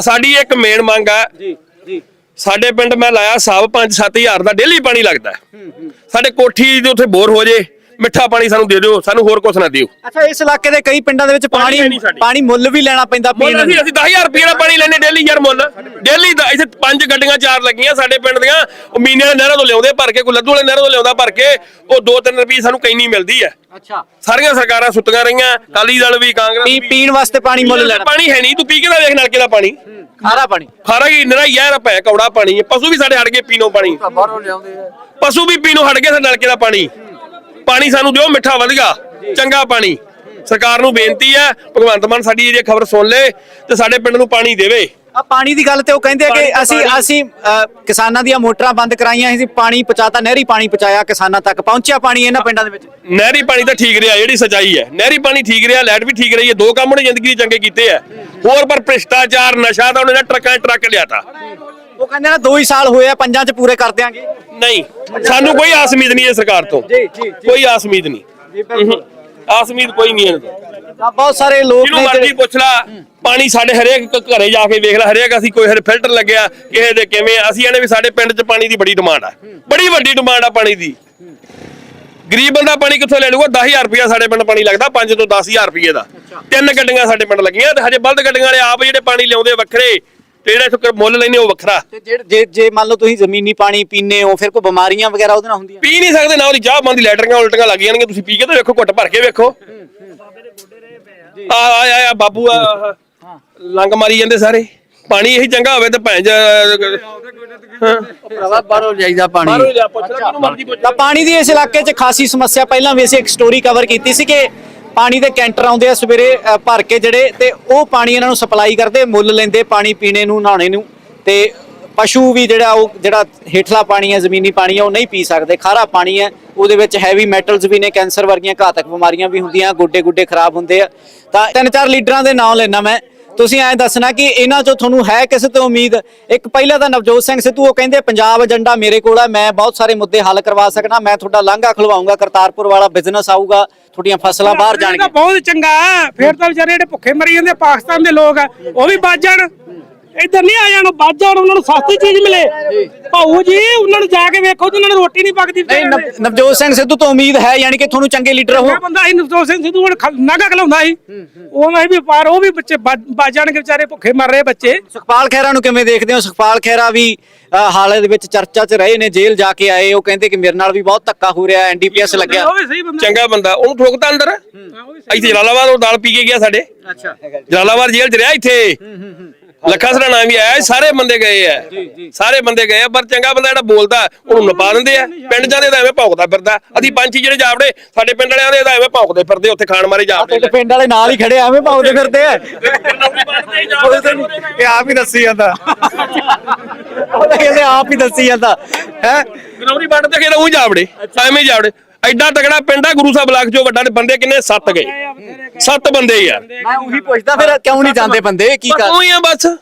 ਸਾਡੀ ਇੱਕ ਮੇਨ ਮੰਗ ਆ ਜੀ ਜੀ। ਸਾਡੇ ਪਿੰਡ ਮੈਂ ਲਾਇਆ ਸਾਬ 5-7000 ਦਾ ਡੇਲੀ ਪਾਣੀ ਲੱਗਦਾ ਹੈ। ਸਾਡੇ ਕੋਠੀ ਦੇ ਉੱਥੇ ਬੋਰ ਹੋ ਜੇ। ਮਿੱਠਾ ਪਾਣੀ ਸਾਨੂੰ ਦੇ ਦਿਓ ਸਾਨੂੰ ਹੋਰ ਕੁਛ ਨਾ ਦਿਓ। ਅੱਛਾ ਇਸ ਇਲਾਕੇ ਦੇ ਕਈ ਪਿੰਡਾਂ ਦੇ ਵਿੱਚ ਪਾਣੀ ਪਾਣੀ ਹੈ ਨਹੀਂ ਸਾਡੇ। ਪਾਣੀ ਮੁੱਲ ਵੀ ਲੈਣਾ ਪੈਂਦਾ ਮੁੱਲ ਪੀਣ ਅਸੀਂ ਅਸੀਂ 10000 ਰੁਪਏ ਦਾ ਪਾਣੀ ਲੈਨੇ ਡੇਲੀ ਯਾਰ ਮੁੱਲ। ਡੇਲੀ ਦਾ ਇੱਥੇ ਪੰਜ ਗੱਡੀਆਂ ਚਾਰ ਲੱਗੀਆਂ ਸਾਡੇ ਪਿੰਡ ਦੀਆਂ। ਉਹ ਮੀਨੇ ਨਹਿਰਾਂ ਤੋਂ ਲਿਆਉਂਦੇ ਭਰ ਕੇ ਕੋਈ ਲੱਦੂ ਵਾਲੇ ਨਹਿਰਾਂ ਤੋਂ ਲਿਆਉਂਦਾ ਭਰ ਕੇ। ਉਹ 2-3 ਰੁਪਏ ਸਾਨੂੰ ਕੈਨੀ ਮਿਲਦੀ ਹੈ। ਅੱਛਾ। ਸਾਰੀਆਂ ਸਰਕਾਰਾਂ ਸੁੱਤੀਆਂ ਰਹੀਆਂ ਕਾਲੀ ਦਲ ਵੀ ਕਾਂਗਰਸ ਪੀ ਵੀ। ਪੀਣ ਵਾਸਤੇ ਪਾਣੀ ਮੁੱਲ ਲੈਣਾ। ਪਾਣੀ ਹੈ ਨਹੀਂ ਤੂੰ ਪੀ ਕੇ ਤਾਂ ਵੇਖ ਨਲਕੇ ਦਾ ਪਾਣੀ? ਖਾਰਾ ਪਾਣੀ। ਖਾਰਾ ਹੀ ਨਰਾ ਯਾਰ ਭੈ ਕੌੜਾ ਪਾਣੀ ਹੈ ਪਸ਼ੂ ਵੀ ਸਾਡੇ ਹਟ ਗਏ ਪੀਣੋਂ ਪਾਣੀ। ਬਾਹਰੋਂ ਲਿਆਉਂਦੇ ਆ। ਪਸ਼ੂ ਵੀ ਪੀਣੋਂ ਹਟ ਗਏ ਸਾਡੇ ਨਲਕੇ ਦਾ ਪਾਣੀ। ਪਾਣੀ ਸਾਨੂੰ ਦਿਓ ਮਿੱਠਾ ਵਧੀਆ ਚੰਗਾ ਪਾਣੀ। ਸਰਕਾਰ ਨੂੰ ਬੇਨਤੀ ਹੈ ਭਗਵੰਤ ਮਾਨ ਸਾਡੀ ਇਹ ਖਬਰ ਸੁਣ ਲੇ ਤੇ ਸਾਡੇ ਪਿੰਡ ਨੂੰ ਪਾਣੀ ਦੇਵੇ। ਆ ਪਾਣੀ ਦੀ ਗੱਲ ਤੇ ਉਹ ਕਹਿੰਦੇ ਆ ਕਿ ਅਸੀਂ। ਅਸੀਂ ਕਿਸਾਨਾਂ ਦੀਆਂ ਮੋਟਰਾਂ ਬੰਦ ਕਰਾਈਆਂ ਸੀ ਪਾਣੀ ਪਹੁੰਚਾਤਾ ਨਹਿਰੀ ਪਾਣੀ ਪਹੁੰਚਾਇਆ ਕਿਸਾਨਾਂ ਤੱਕ। ਪਹੁੰਚਿਆ ਪਾਣੀ ਇਹਨਾਂ ਪਿੰਡਾਂ ਦੇ ਵਿੱਚ? ਨਹਿਰੀ ਪਾਣੀ ਤਾਂ ਠੀਕ ਰਿਹਾ ਜਿਹੜੀ ਸਚਾਈ ਹੈ। ਨਹਿਰੀ ਪਾਣੀ ਠੀਕ ਰਿਹਾ ਲਾਈਟ ਵੀ ਠੀਕ ਰਹੀ ਹੈ ਦੋ ਕੰਮ ਉਹਨੇ ਜ਼ਿੰਦਗੀ 'ਚ ਚੰਗੇ ਕੀਤੇ ਆ ਹੋਰ ਪਰ ਭ੍ਰਿਸ਼ਟਾਚਾਰ ਨਸ਼ਾ ਤਾਂ ਉਹਨੇ ਟਰੱਕਾਂ ਟਰੱਕ ਲਿਆਤਾ ਉਹ ਕਹਿੰਦੇ ਨਾ 2 ਹੀ ਸਾਲ ਹੋਏ ਆ ਪੰਜਾਂ 'ਚ ਪੂਰੇ ਕਰ ਦਿਆਂਗੇ। ਨਹੀਂ ਸਾਨੂੰ ਕੋਈ ਆਸ ਉਮੀਦ ਨਹੀਂ ਹੈ ਸਰਕਾਰ ਤੋਂ। ਜੀ ਜੀ ਕੋਈ ਆਸ ਉਮੀਦ ਨਹੀਂ। ਜੀ ਬਿਲਕੁਲ। ਆਸ ਉਮੀਦ ਕੋਈ ਨਹੀਂ ਇਹਨਾਂ ਤੋਂ। ਬਹੁਤ ਸਾਰੇ ਲੋਕ ਜਿਹਨੂੰ ਨੇ ਮਰਜ਼ੀ ਪੁੱਛ ਲਾ ਪਾਣੀ ਸਾਡੇ ਹਰੇਕ ਘਰੇ ਜਾ ਕੇ ਵੇਖ ਲੈ ਹਰੇਕ ਅਸੀਂ ਕੋਈ ਹਰ ਫਿਲਟਰ ਲੱਗਿਆ ਕਿਸੇ ਦੇ ਕਿਵੇਂ ਅਸੀਂ ਇਹਨੇ ਵੀ ਸਾਡੇ ਪਿੰਡ 'ਚ ਪਾਣੀ ਦੀ ਬੜੀ ਡਿਮਾਂਡ ਆ। ਬੜੀ ਵੱਡੀ ਡਿਮਾਂਡ ਆ ਪਾਣੀ ਦੀ। ਗਰੀਬ ਬੰਦਾ ਪਾਣੀ ਕਿੱਥੋਂ ਲੈ ਲੂਗਾ 10000 ਰੁਪਇਆ ਸਾਡੇ ਪਿੰਡ ਪਾਣੀ ਲੱਗਦਾ 5 ਤੋਂ 10000 ਰੁਪਏ ਦਾ। ਤਿੰਨ ਗੱਡੀਆਂ ਸਾਡੇ ਪਿੰਡ ਲੱਗੀਆਂ ਤੇ ਹਜੇ ਬਲਦ ਗੱਡੀਆਂ ਵਾਲੇ ਆਪ ਜਿਹੜੇ ਪਾਣੀ ਲਿਆਉਂਦੇ ਵੱਖਰੇ ਤੇ ਜਿਹੜਾ ਇੱਥੋਂ ਮੁੱਲ ਲੈਨੇ ਉਹ ਵੱਖਰਾ। ਤੇ ਜਿਹੜੇ- ਜੇ ਜੇ ਮੰਨ ਲਓ ਤੁਸੀਂ ਜ਼ਮੀਨੀ ਪਾਣੀ ਪੀਂਦੇ ਹੋ ਫਿਰ ਕੋਈ ਬਿਮਾਰੀਆਂ ਵਗੈਰਾ ਉਹਦੇ ਨਾਲ ਹੁੰਦੀਆਂ? ਪੀ ਨਹੀਂ ਸਕਦੇ ਨਾ ਉਹਦੀ ਚਾਹ ਬੰਦੀ ਲੈਟਰੀਆਂ ਉਲਟੀਆਂ ਲੱਗ ਜਾਣਗੀਆਂ ਤੁਸੀਂ ਪੀ ਕੇ ਤਾਂ ਵੇਖੋ ਘੁੱਟ ਭਰ ਕੇ ਵੇਖੋ। ਆ ਆ ਆ- ਆ ਬਾਬੂ ਆ ਆ- ਲੰਗ ਮਾਰੀ ਜਾਂਦੇ ਸਾਰੇ। ਪਾਣੀ ਇਹੀ ਚੰਗਾ ਹੋਵੇ ਤੇ ਭੈਣ ਹਾਂ। ਭਰਾਵਾ ਬਾਹਰੋਂ ਲਿਆਈਦਾ ਪਾਣੀ। ਬਾਹਰੋਂ ਲਿਆ ਪੁੱਛ ਲੈ ਜਿਹਨੂੰ ਮਰਜ਼ੀ ਪੁੱਛ ਤਾਂ ਪਾਣੀ ਦੀ ਇਸ ਇਲਾਕੇ 'ਚ ਖਾਸੀ ਸਮੱਸਿਆ ਪਹਿਲਾਂ ਵੀ ਅਸੀਂ ਇੱਕ ਸਟੋਰੀ ਕਵਰ ਕੀਤੀ ਸੀ ਕਿ ਪਾਣੀ ਦੇ ਕੈਂਟਰ ਆਉਂਦੇ ਆ ਸਵੇਰੇ ਅ, ਭਰ ਕੇ ਜਿਹੜੇ ਤੇ ਉਹ ਪਾਣੀ ਇਹਨਾਂ ਨੂੰ ਸਪਲਾਈ ਕਰਦੇ ਮੁੱਲ ਲੈਂਦੇ ਪਾਣੀ ਪੀਣੇ ਨੂੰ ਨਹਾਉਣੇ ਨੂੰ ਤੇ ਪਸ਼ੂ ਵੀ ਜਿਹੜਾ ਉਹ ਜਿਹੜਾ ਹੇਠਲਾ ਪਾਣੀ ਹੈ ਜ਼ਮੀਨੀ ਪਾਣੀ ਹੈ ਉਹ ਨਹੀਂ ਪੀ ਸਕਦੇ। ਖਾਰਾ ਪਾਣੀ ਹੈ ਉਹਦੇ ਵਿੱਚ ਹੈਵੀ ਮੈਟਲਸ ਵੀ ਨੇ ਕੈਂਸਰ ਵਰਗੀਆਂ ਘਾਤਕ ਬਿਮਾਰੀਆਂ ਵੀ ਹੁੰਦੀਆਂ ਗੋਡੇ ਗੁੱਡੇ ਖਰਾਬ ਹੁੰਦੇ ਆ। ਤਾਂ ਤਿੰਨ ਚਾਰ ਲੀਡਰਾਂ ਦੇ ਨਾਮ ਲੈਣਾ ਮੈਂ ਤੁਸੀਂ ਐਂ ਦੱਸਣਾ ਕਿ ਇਹਨਾਂ ਚੋਂ ਤੁਹਾਨੂੰ ਹੈ ਕਿਸੇ ਤੋਂ ਉਮੀਦ? ਇੱਕ ਪਹਿਲਾਂ ਤਾਂ ਨਵਜੋਤ ਸਿੰਘ ਸਿੱਧੂ, ਉਹ ਕਹਿੰਦੇ, ਪੰਜਾਬ ਏਜੰਡਾ ਮੇਰੇ ਕੋਲ ਹੈ ਮੈਂ ਬਹੁਤ ਸਾਰੇ ਮੁੱਦੇ ਹੱਲ ਕਰਵਾ ਸਕਣਾ ਮੈਂ ਤੁਹਾਡਾ ਲਾਂਘਾ ਖਲਵਾਉਂਗਾ, ਕਰਤਾਰਪੁਰ ਵਾਲਾ ਬਿਜ਼ਨਸ ਆਊਗਾ, ਤੁਹਾਡੀਆਂ ਫਸਲਾਂ ਬਾਹਰ ਇਹ ਜਾਣਗੀਆਂ ਬਹੁਤ ਚੰਗਾ ਫੇਰ ਤਾਂ ਵਿਚਾਰੇ ਜਿਹੜੇ ਭੁੱਖੇ ਮਰੀ ਜਾਂਦੇ ਪਾਕਿਸਤਾਨ ਦੇ ਲੋਕ ਆ, ਉਹ ਵੀ ਬਚ ਜਾਣ। ਇੱਧਰ ਨਹੀਂ ਆ ਜਾਣ ਬਚ ਜਾਣ ਉਹਨਾਂ ਨੂੰ ਸਸਤੀ ਚੀਜ਼ ਮਿਲੇ। ਭਾਊ ਜੀ ਉਹਨਾਂ ਨੂੰ ਜਾ ਕੇ ਵੇਖੋ ਉਹਨਾਂ ਨੂੰ ਰੋਟੀ ਨਹੀਂ ਪੱਕਦੀ। ਨਹੀਂ ਨਵ- ਨਵਜੋਤ ਸਿੰਘ ਸਿੱਧੂ ਤੋਂ ਉਮੀਦ ਹੈ ਯਾਨੀ ਕਿ ਤੁਹਾਨੂੰ ਚੰਗੇ ਲੀਡਰ ਹੋ। ਉਹ ਬੰਦਾ ਸੀ ਨਵਜੋਤ ਸਿੰਘ ਸਿੱਧੂ ਹੁਣ ਨਾਗਾ ਖਲਾਉਂਦਾ ਸੀ। ਉਹਨਾਂ ਹੀ। ਵੀ ਪਾਰ ਉਹ ਵੀ ਬੱਚੇ ਬਚ ਜਾਣਗੇ ਵਿਚਾਰੇ ਭੁੱਖੇ ਮਰ ਰਹੇ ਬੱਚੇ। ਸੁਖਪਾਲ ਖਹਿਰਾ ਨੂੰ ਕਿਵੇਂ ਦੇਖਦੇ ਹੋ? ਸੁਖਪਾਲ ਖਹਿਰਾ ਵੀ ਅ, ਹਾਲ ਦੇ ਵਿੱਚ ਚਰਚਾ 'ਚ ਰਹੇ ਨੇ ਜੇਲ੍ਹ ਜਾ ਕੇ ਆਏ। ਉਹ ਕਹਿੰਦੇ ਕਿ ਮੇਰੇ ਨਾਲ ਵੀ ਬਹੁਤ ਧੱਕਾ ਹੋ ਰਿਹਾ ਐਨਡੀਪੀਐਸ ਲੱਗਿਆ। ਉਹ ਵੀ ਸਹੀ ਬੰਦਾ। ਚੰਗਾ ਬੰਦਾ। ਉਹਨੂੰ ਅੰਦਰ? ਉਹ ਵੀ ਸਹੀ ਇੱਥੇ ਜਲਾਲਾਬਾਦ ਉਹ ਦਾਲ ਪੀ ਕੇ ਗਿਆ ਸਾਡੇ। ਅੱਛਾ। ਜਲਾਲਾਬਾਦ ਜੇਲ੍ਹ 'ਚ ਰਿਹਾ ਇੱਥੇ। ਲੱਖਾ ਸਰਾਣਾ ਵੀ ਆਇਆ ਸਾਰੇ ਬੰਦੇ ਗਏ ਆ। ਸਾਰੇ ਬੰਦੇ ਗਏ ਆ ਪਰ ਚੰਗਾ ਬੰਦਾ ਜਿਹੜਾ ਬੋਲਦਾ ਉਹਨੂੰ ਨਪਾ ਦਿੰਦੇ ਆ। ਪਿੰਡ ਜਾਂਦੇ ਤਾਂ ਐਵੇਂ ਭੌਂਕਦਾ ਫਿਰਦਾ। ਅਸੀਂ ਪੰਛੀ ਜਿਹੜੇ ਜਾਵੜੇ ਸਾਡੇ ਪਿੰਡ ਵਾਲਿਆਂ ਦੇ ਤਾਂ ਐਵੇਂ ਭੌਂਕਦੇ ਫਿਰਦੇ ਉੱਥੇ ਖਾਣ ਮਾਰੇ ਜਾਵੜੇ। ਪਿੰਡ ਵਾਲੇ ਨਾਲ ਹੀ ਖੜੇ ਐਵੇਂ ਪਾਉਂਦੇ ਫਿਰਦੇ ਆ। ਇਹ ਆਪ ਹੀ ਦੱਸੀ ਜਾਂਦਾ। ਉਹ ਕਹਿੰਦੇ ਆਪ ਹੀ ਦੱਸੀ ਜਾਂਦਾ। ਹੈ? ਗਨੌਰੀ ਬੰਡ ਤੇ ਕਿਹੜਾ ਉਹ ਜਾਵੜੇ ਐਵੇਂ ਜਾਵੜੇ। ਐਡਾ ਤਕੜਾ ਪਿੰਡ ਆ ਗੁਰੂ ਸਾਹਿਬ ਬਲਾਕ ਚੋਂ ਵੱਡਾ ਤੇ ਬੰਦੇ ਕਿੰਨੇ? ਸੱਤ ਗਏ। ਸੱਤ ਬੰਦੇ ਯਾਰ ਮੈਂ ਉਹੀ ਪੁੱਛਦਾ ਫਿਰ ਕਿਉਂ ਨਹੀਂ ਜਾਂਦੇ ਬੰਦੇ? ਕੀ ਕਰ ਉਹੀ ਆ ਬਸ।